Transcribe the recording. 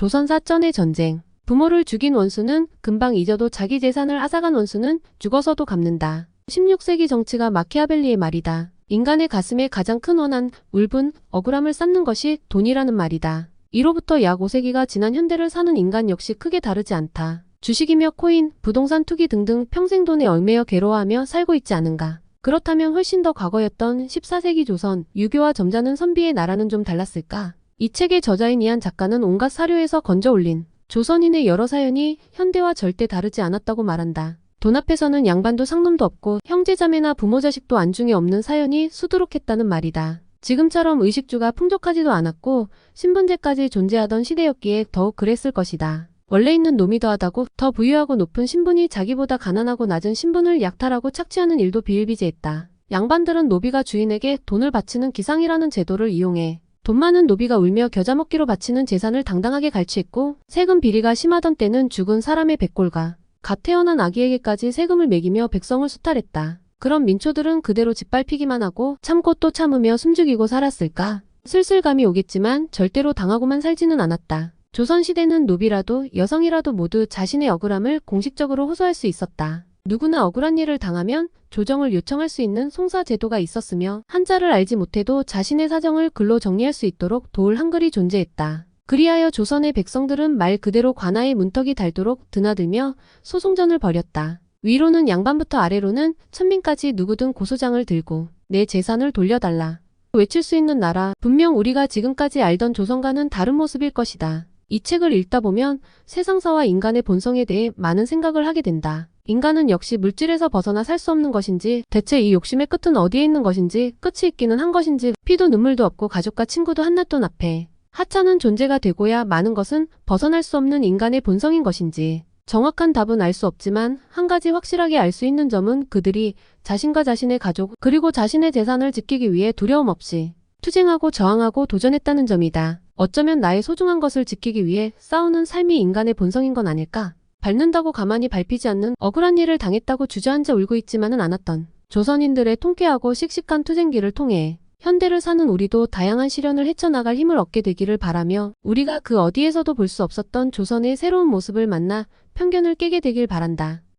조선 사전의 전쟁. 부모를 죽인 원수는 금방 잊어도 자기 재산을 앗아간 원수는 죽어서도 갚는다. 16세기 정치가 마키아벨리의 말이다. 인간의 가슴에 가장 큰 원한, 울분, 억울함을 쌓는 것이 돈이라는 말이다. 이로부터 약 5세기가 지난 현대를 사는 인간 역시 크게 다르지 않다. 주식이며 코인, 부동산 투기 등등 평생 돈에 얽매여 괴로워하며 살고 있지 않은가. 그렇다면 훨씬 더 과거였던 14세기 조선, 유교와 점잖은 선비의 나라는 좀 달랐을까? 이 책의 저자인 이한 작가는 온갖 사료에서 건져 올린 조선인의 여러 사연이 현대와 절대 다르지 않았다고 말한다. 돈 앞에서는 양반도 상놈도 없고 형제자매나 부모 자식도 안중에 없는 사연이 수두룩했다는 말이다. 지금처럼 의식주가 풍족하지도 않았고 신분제까지 존재하던 시대였기에 더욱 그랬을 것이다. 원래 있는 놈이 더하다고 더 부유하고 높은 신분이 자기보다 가난하고 낮은 신분을 약탈하고 착취하는 일도 비일비재했다. 양반들은 노비가 주인에게 돈을 바치는 기상이라는 제도를 이용해 돈 많은 노비가 울며 겨자 먹기로 바치는 재산을 당당하게 갈취했고 세금 비리가 심하던 때는 죽은 사람의 백골과 갓 태어난 아기에게까지 세금을 매기며 백성을 수탈했다. 그럼 민초들은 그대로 짓밟히기만 하고 참고 또 참으며 숨죽이고 살았을까? 슬슬감이 오겠지만 절대로 당하고만 살지는 않았다. 조선시대는 노비라도 여성이라도 모두 자신의 억울함을 공식적으로 호소할 수 있었다. 누구나 억울한 일을 당하면 조정을 요청할 수 있는 송사 제도가 있었으며 한자를 알지 못해도 자신의 사정을 글로 정리할 수 있도록 도울 한글이 존재했다. 그리하여 조선의 백성들은 말 그대로 관아의 문턱이 닳도록 드나들며 소송전을 벌였다. 위로는 양반부터 아래로는 천민까지 누구든 고소장을 들고 내 재산을 돌려달라. 외칠 수 있는 나라, 분명 우리가 지금까지 알던 조선과는 다른 모습일 것이다. 이 책을 읽다 보면 세상사와 인간의 본성에 대해 많은 생각을 하게 된다. 인간은 역시 물질에서 벗어나 살 수 없는 것인지, 대체 이 욕심의 끝은 어디에 있는 것인지, 끝이 있기는 한 것인지, 피도 눈물도 없고 가족과 친구도 한낱돈 앞에. 하찮은 존재가 되고야 많은 것은 벗어날 수 없는 인간의 본성인 것인지. 정확한 답은 알 수 없지만 한 가지 확실하게 알 수 있는 점은 그들이 자신과 자신의 가족 그리고 자신의 재산을 지키기 위해 두려움 없이 투쟁하고 저항하고 도전했다는 점이다. 어쩌면 나의 소중한 것을 지키기 위해 싸우는 삶이 인간의 본성인 건 아닐까? 밟는다고 가만히 밟히지 않는 억울한 일을 당했다고 주저앉아 울고 있지만은 않았던 조선인들의 통쾌하고 씩씩한 투쟁기를 통해 현대를 사는 우리도 다양한 시련을 헤쳐나갈 힘을 얻게 되기를 바라며 우리가 그 어디에서도 볼 수 없었던 조선의 새로운 모습을 만나 편견을 깨게 되길 바란다.